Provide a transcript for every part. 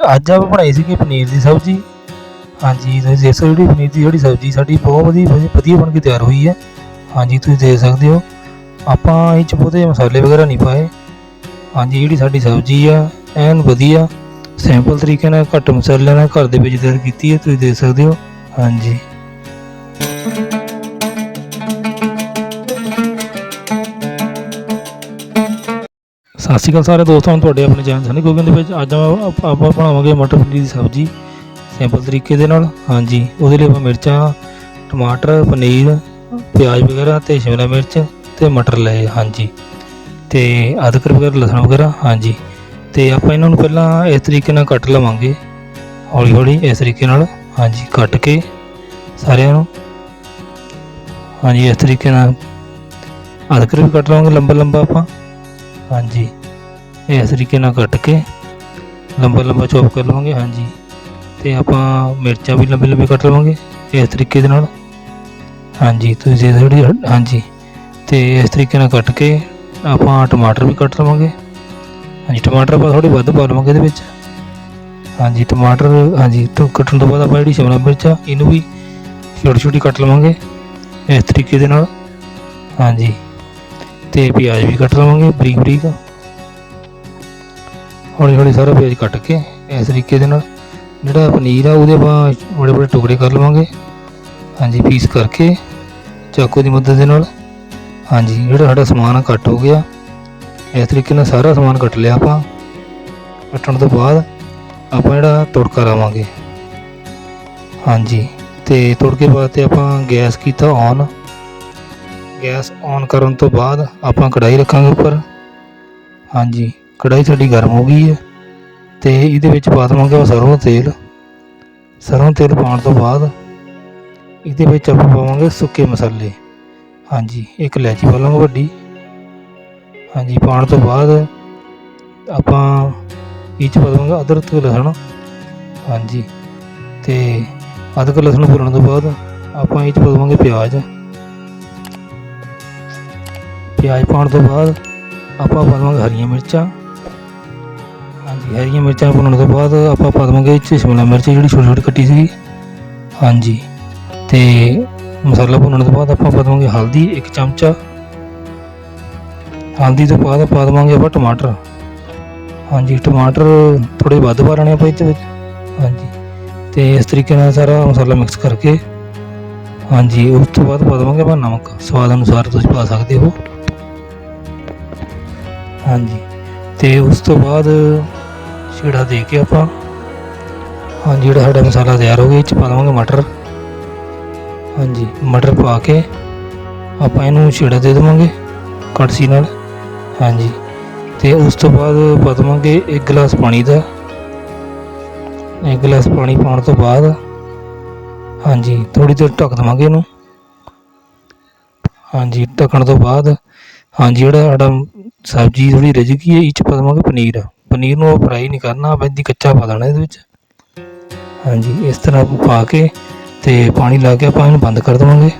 ਅੱਜ ਆਪਾਂ ਬਣਾਈ ਸੀਗੀ ਪਨੀਰ ਦੀ ਸਬਜ਼ੀ। ਹਾਂਜੀ, ਤੁਸੀਂ ਦੇਖ ਸਕਦੇ ਹੋ ਜਿਹੜੀ ਪਨੀਰ ਦੀ ਜਿਹੜੀ ਸਬਜ਼ੀ ਸਾਡੀ ਬਹੁਤ ਵਧੀਆ ਵਧੀਆ ਬਣ ਕੇ ਤਿਆਰ ਹੋਈ ਹੈ। ਹਾਂਜੀ, ਤੁਸੀਂ ਦੇਖ ਸਕਦੇ ਹੋ। ਆਪਾਂ ਇਹ 'ਚ ਬਹੁਤੇ ਮਸਾਲੇ ਵਗੈਰਾ ਨਹੀਂ ਪਾਏ। ਹਾਂਜੀ, ਜਿਹੜੀ ਸਾਡੀ ਸਬਜ਼ੀ ਆ, ਐਨ ਵਧੀਆ। ਸਿੰਪਲ ਤਰੀਕੇ ਨਾਲ ਘੱਟ ਮਸਾਲਿਆਂ ਨਾਲ ਘਰ ਦੇ ਵਿੱਚ ਤਿਆਰ ਕੀਤੀ ਹੈ, ਤੁਸੀਂ ਦੇਖ ਸਕਦੇ ਹੋ। ਹਾਂਜੀ। ਸਤਿ ਸ਼੍ਰੀ ਅਕਾਲ ਸਾਰੇ ਦੋਸਤਾਂ ਨੂੰ ਤੁਹਾਡੇ ਆਪਣੇ ਚੈਨਲ ਸਨੀ ਕੁਕਿੰਗ ਦੇ ਵਿੱਚ ਅੱਜ ਆਪਾਂ ਬਣਾਵਾਂਗੇ ਮਟਰ ਪਨੀਰ ਦੀ ਸਬਜ਼ੀ, ਸਿੰਪਲ ਤਰੀਕੇ ਦੇ ਨਾਲ। ਹਾਂਜੀ, ਉਹਦੇ ਲਈ ਆਪਾਂ ਮਿਰਚਾਂ, ਟਮਾਟਰ, ਪਨੀਰ, ਪਿਆਜ਼ ਵਗੈਰਾ ਤੇ ਸ਼ਿਮਲਾ ਮਿਰਚ ਤੇ ਮਟਰ ਲਏ, ਹਾਂਜੀ। ਤੇ ਅਦਰਕ ਵਗੈਰਾ, ਲਸਣ ਵਗੈਰਾ, ਹਾਂਜੀ। ਤੇ ਆਪਾਂ ਇਹਨਾਂ ਨੂੰ ਪਹਿਲਾਂ ਇਸ ਤਰੀਕੇ ਨਾਲ ਕੱਟ ਲਵਾਂਗੇ ਹੌਲੀ ਹੌਲੀ ਇਸ ਤਰੀਕੇ ਨਾਲ, ਹਾਂਜੀ, ਕੱਟ ਕੇ ਸਾਰਿਆਂ ਨੂੰ, ਹਾਂਜੀ, ਇਸ ਤਰੀਕੇ ਨਾਲ। ਅਦਰਕ ਵੀ ਕੱਟ ਲਵਾਂਗੇ ਲੰਬਾ ਲੰਬਾ ਆਪਾਂ, ਹਾਂਜੀ। ਇਸ ਤਰੀਕੇ ਨਾਲ ਕੱਟ ਕੇ ਲੰਬਾ ਲੰਬਾ ਚੌਪ ਕਰ ਲਵਾਂਗੇ ਹਾਂਜੀ। ਤੇ ਆਪਾਂ ਮਿਰਚਾਂ ਵੀ ਲੰਬੇ ਲੰਬੇ ਕੱਟ ਲਵਾਂਗੇ ਇਸ ਤਰੀਕੇ ਦੇ ਨਾਲ। ਹਾਂਜੀ ਤੁਸੀਂ ਜਿਹੜੀ ਹਾਂਜੀ। ਤੇ ਇਸ ਤਰੀਕੇ ਨਾਲ ਕੱਟ ਕੇ ਆਪਾਂ ਟਮਾਟਰ ਵੀ ਕੱਟ ਲਵਾਂਗੇ। ਹਾਂਜੀ ਟਮਾਟਰ ਆਪਾਂ ਥੋੜੀ ਵੱਧ ਪਾ ਲਵਾਂਗੇ ਇਹਦੇ ਵਿੱਚ। ਹਾਂਜੀ ਟਮਾਟਰ ਹਾਂਜੀ ਤੋਂ ਕੱਟਣ ਤੋਂ ਬਾਅਦ ਆਪਾਂ ਜਿਹੜੀ ਸ਼ਿਮਲਾ ਮਿਰਚ ਆ ਇਹਨੂੰ ਵੀ ਛੋਟੀ ਛੋਟੀ ਕੱਟ ਲਵਾਂਗੇ ਇਸ ਤਰੀਕੇ ਦੇ ਨਾਲ। ਹਾਂਜੀ। ਤੇ ਪਿਆਜ਼ ਵੀ ਕੱਟ ਲਵਾਂਗੇ ਬਰੀਕ ਬਰੀਕ। ਹੌਲੀ ਹੌਲੀ ਸਾਰਾ ਪਿਆਜ਼ ਕੱਟ ਕੇ ਇਸ ਤਰੀਕੇ ਦੇ ਨਾਲ ਜਿਹੜਾ ਪਨੀਰ ਆ ਉਹਦੇ ਆਪਾਂ ਬੜੇ ਬੜੇ ਟੁਕੜੇ ਕਰ ਲਵਾਂਗੇ। ਹਾਂਜੀ ਪੀਸ ਕਰਕੇ ਚਾਕੂ ਦੀ ਮਦਦ ਦੇ ਨਾਲ। ਹਾਂਜੀ, ਜਿਹੜਾ ਸਾਡਾ ਸਮਾਨ ਆ ਕੱਟ ਹੋ ਗਿਆ। ਇਸ ਤਰੀਕੇ ਨਾਲ ਸਾਰਾ ਸਮਾਨ ਕੱਟ ਲਿਆ ਆਪਾਂ। ਕੱਟਣ ਤੋਂ ਬਾਅਦ ਆਪਾਂ ਜਿਹੜਾ ਤੜਕਾ ਲਾਵਾਂਗੇ। ਹਾਂਜੀ, ਤੇ ਤੜਕੇ ਵਾਸਤੇ ਆਪਾਂ ਗੈਸ ਕੀਤਾ ਔਨ ਗੈਸ ਔਨ ਕਰਨ ਤੋਂ ਬਾਅਦ ਆਪਾਂ ਕੜਾਈ ਰੱਖਾਂਗੇ ਉੱਪਰ। ਹਾਂਜੀ। ਕੜਾਈ ਸਾਡੀ ਗਰਮ ਹੋ ਗਈ ਹੈ ਤੇ ਇਹਦੇ ਵਿੱਚ ਪਾ ਦੇਵਾਂਗੇ ਆਪਾਂ ਸਰੋਂ ਦਾ ਤੇਲ। ਸਰੋਂ ਤੇਲ ਪਾਉਣ ਤੋਂ ਬਾਅਦ ਇਹਦੇ ਵਿੱਚ ਆਪਾਂ ਪਾਵਾਂਗੇ ਸੁੱਕੇ ਮਸਾਲੇ। ਹਾਂਜੀ, ਇੱਕ ਇਲਾਇਚੀ ਪਾ ਲਵਾਂਗੇ ਵੱਡੀ। ਹਾਂਜੀ, ਪਾਉਣ ਤੋਂ ਬਾਅਦ ਆਪਾਂ ਇਹ 'ਚ ਪਾ ਦੇਵਾਂਗੇ ਅਦਰਕ ਤੇ ਲਸਣ। ਹਾਂਜੀ, ਤੇ ਅਦਰਕ ਲਸਣ ਭੁੰਨਣ ਤੋਂ ਬਾਅਦ ਆਪਾਂ ਇਹ 'ਚ ਪਾ ਦੇਵਾਂਗੇ ਪਿਆਜ਼। ਪਿਆਜ਼ ਪਾਉਣ ਤੋਂ ਬਾਅਦ ਆਪਾਂ ਪਾ ਦੇਵਾਂਗੇ ਹਰੀਆਂ ਮਿਰਚਾਂ। ਹਰੀਆਂ ਮਿਰਚਾਂ ਭੁੰਨਣ ਤੋਂ ਬਾਅਦ ਆਪਾਂ ਪਾ ਦੇਵਾਂਗੇ ਇਹ 'ਚ ਸ਼ਿਮਲਾ ਮਿਰਚ, ਜਿਹੜੀ ਛੋਟੀ ਛੋਟੀ ਕੱਟੀ ਸੀ ਹਾਂਜੀ। ਤੇ ਮਸਾਲਾ ਭੁੰਨਣ ਤੋਂ ਬਾਅਦ ਆਪਾਂ ਪਾ ਦੇਵਾਂਗੇ ਹਲਦੀ, ਇੱਕ ਚਮਚਾ। ਹਲਦੀ ਤੋਂ ਬਾਅਦ ਪਾ ਦੇਵਾਂਗੇ ਆਪਾਂ ਟਮਾਟਰ। ਹਾਂਜੀ, ਟਮਾਟਰ ਥੋੜੇ ਵੱਧ ਪਾ ਲੈਣੇ ਆਪਾਂ ਇਹਦੇ ਵਿੱਚ। ਹਾਂਜੀ। ਤੇ ਇਸ ਤਰੀਕੇ ਨਾਲ ਸਾਰਾ ਮਸਾਲਾ ਮਿਕਸ ਕਰਕੇ। ਹਾਂਜੀ, ਉਸ ਤੋਂ ਬਾਅਦ ਪਾ ਦੇਵਾਂਗੇ ਆਪਾਂ ਨਮਕ। ਸਵਾਦ ਅਨੁਸਾਰ ਤੁਸੀਂ ਪਾ ਸਕਦੇ ਹੋ। ਹਾਂਜੀ। ਤੇ ਉਸ ਤੋਂ ਬਾਅਦ ਛੇੜਾ ਦੇ ਕੇ ਆਪਾਂ। ਹਾਂਜੀ, ਜਿਹੜਾ ਸਾਡਾ ਮਸਾਲਾ ਤਿਆਰ ਹੋ ਗਿਆ, ਇਹ 'ਚ ਪਾ ਦੇਵਾਂਗੇ ਮਟਰ। ਹਾਂਜੀ, ਮਟਰ ਪਾ ਕੇ ਆਪਾਂ ਇਹਨੂੰ ਛੇੜਾ ਦੇ ਦੇਵਾਂਗੇ ਕੜਛੀ ਨਾਲ। ਹਾਂਜੀ, ਤੇ ਉਸ ਤੋਂ ਬਾਅਦ ਪਾ ਦੇਵਾਂਗੇ ਇੱਕ ਗਲਾਸ ਪਾਣੀ ਦਾ। ਇੱਕ ਗਲਾਸ ਪਾਣੀ ਪਾਉਣ ਤੋਂ ਬਾਅਦ, ਹਾਂਜੀ ਥੋੜੀ ਦੇਰ ਢੱਕ ਦੇਵਾਂਗੇ ਇਹਨੂੰ। ਹਾਂਜੀ, ਢੱਕਣ ਤੋਂ ਬਾਅਦ, ਹਾਂਜੀ, ਜਿਹੜਾ ਸਾਡਾ ਸਬਜ਼ੀ ਥੋੜੀ ਰਿੱਝ ਗਈ ਹੈ, ਇਹ 'ਚ ਪਾ ਦੇਵਾਂਗੇ ਪਨੀਰ। ਪਨੀਰ ਨੂੰ ਫਰਾਈ ਨਹੀਂ ਕਰਨਾ ਬੰਦੀ ਕੱਚਾ ਪਾ ਦੇਣਾ ਇਹਦੇ ਵਿੱਚ। ਹਾਂਜੀ, ਇਸ ਤਰ੍ਹਾਂ ਪਾ ਕੇ ਤੇ ਪਾਣੀ ਲਾ ਕੇ ਆਪਾਂ ਇਹਨੂੰ ਬੰਦ ਕਰ ਦੇਵਾਂਗੇ।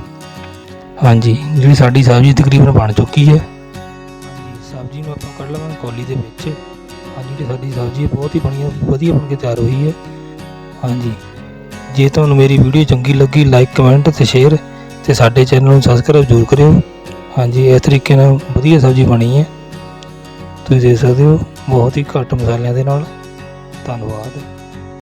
ਹਾਂਜੀ, ਜਿਹੜੀ ਸਾਡੀ ਸਬਜ਼ੀ ਤਕਰੀਬਨ ਬਣ ਚੁੱਕੀ ਹੈ। ਹਾਂਜੀ, ਸਬਜ਼ੀ ਨੂੰ ਆਪਾਂ ਕੱਢ ਲਵਾਂਗੇ ਕੌਲੀ ਦੇ ਵਿੱਚ। ਹਾਂਜੀ, ਜਿਹੜੀ ਸਾਡੀ ਸਬਜ਼ੀ ਬਹੁਤ ਹੀ ਬਣੀ ਵਧੀਆ ਬਣ ਕੇ ਤਿਆਰ ਹੋਈ ਹੈ। ਹਾਂਜੀ, ਜੇ ਤੁਹਾਨੂੰ ਮੇਰੀ ਵੀਡੀਓ ਚੰਗੀ ਲੱਗੀ ਲਾਈਕ ਕਮੈਂਟ ਤੇ ਸ਼ੇਅਰ ਤੇ ਸਾਡੇ ਚੈਨਲ ਨੂੰ ਸਬਸਕ੍ਰਾਈਬ ਜ਼ਰੂਰ ਕਰਿਓ। ਹਾਂਜੀ, ਇਸ ਤਰੀਕੇ ਨਾਲ ਵਧੀਆ ਸਬਜ਼ੀ ਬਣੀ ਹੈ। ਤੁਸੀਂ ਦੇਖ ਸਕਦੇ ਹੋ। ਬਹੁਤ ਹੀ ਘੱਟ ਮਸਾਲਿਆਂ ਦੇ ਨਾਲ। ਧੰਨਵਾਦ।